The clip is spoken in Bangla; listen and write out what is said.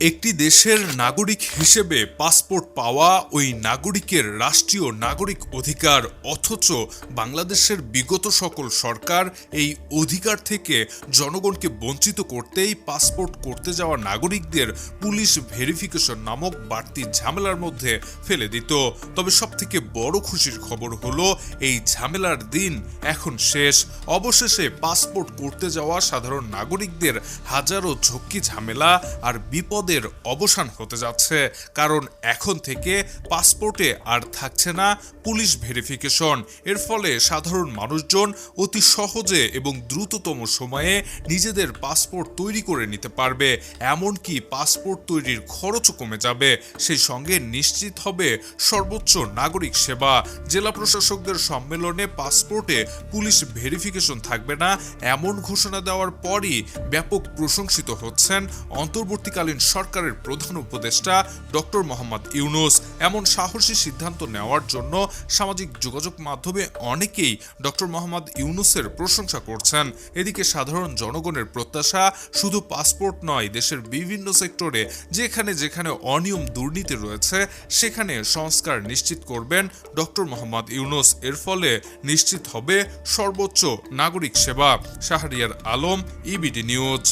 একটি দেশের নাগরিক হিসেবে পাসপোর্ট পাওয়া ওই নাগরিকের রাষ্ট্রীয় নাগরিক অধিকার, অথচ বাংলাদেশের বিগত সকল সরকার এই অধিকার থেকে জনগণকে বঞ্চিত করতেই পাসপোর্ট করতে যাওয়া নাগরিকদের পুলিশ ভেরিফিকেশন নামক বাড়তি ঝামেলার মধ্যে ফেলে দিত। তবে সবথেকে বড় খুশির খবর হলো, এই ঝামেলার দিন এখন শেষ। অবশেষে পাসপোর্ট করতে যাওয়া সাধারণ নাগরিকদের হাজারো ঝক্কি ঝামেলা আর বিপদের অবসান হতে যাচ্ছে, কারণ এখন থেকে পাসপোর্টে আর থাকছে না পুলিশ ভেরিফিকেশন। এর ফলে সাধারণ মানুষজন অতি সহজে এবং দ্রুততম সময়ে নিজেদের পাসপোর্ট তৈরি করে নিতে পারবে, এমনকি পাসপোর্ট তৈরির খরচও কমে যাবে। সেই সঙ্গে নিশ্চিত হবে সর্বোচ্চ নাগরিক সেবা। জেলা প্রশাসকদের সম্মেলনে পাসপোর্টে পুলিশ ভেরিফিকেশন থাকবে না, এমন ঘোষণা দেওয়ার পরই ব্যাপক প্রশংসিত হচ্ছেন অন্তর্বর্তীকালীন সরকারের প্রধান উপদেষ্টা ডক্টর মোহাম্মদ ইউনুস। এমন সাহসী সিদ্ধান্ত নেওয়ার জন্য সামাজিক যোগাযোগ মাধ্যমে অনেকেই ডক্টর মোহাম্মদ ইউনুসের প্রশংসা করছেন। এদিকে সাধারণ জনগণের প্রত্যাশা শুধু পাসপোর্ট নয়, দেশের বিভিন্ন সেক্টরে যেখানে যেখানে অনিয়ম দুর্নীতি রয়েছে, সেখানে সংস্কার নিশ্চিত করবেন ডক্টর মোহাম্মদ ইউনুস। এর ফলে নিশ্চিত হবে সর্বোচ্চ নাগরিক সেবা। Shahriar Alam, EBD news.